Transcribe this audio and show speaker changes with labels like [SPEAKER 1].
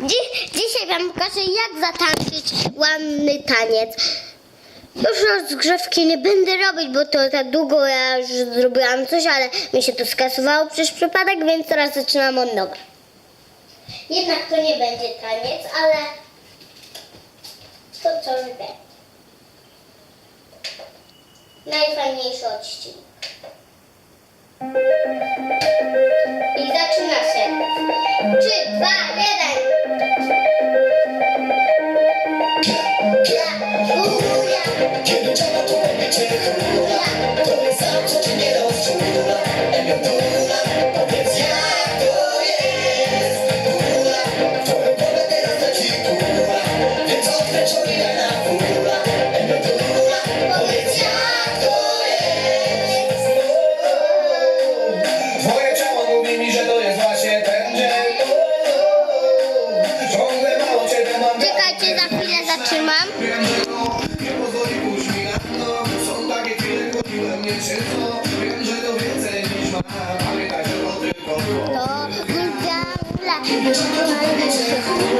[SPEAKER 1] Dziś, dzisiaj Wam pokażę, jak zatańczyć ładny taniec. Już rozgrzewki nie będę robić, bo to za długo ja już zrobiłam coś, ale mi się to skasowało przez przypadek, więc teraz zaczynam od nowa. Jednak to nie będzie taniec, ale to coś będzie. Najfajniejszy odcinek. Zatrzymam.
[SPEAKER 2] Wiem, że to nie pozwoli mi na dno. Są takie chwile, szybko Wiem, że to Pamiętaj, że to tylko to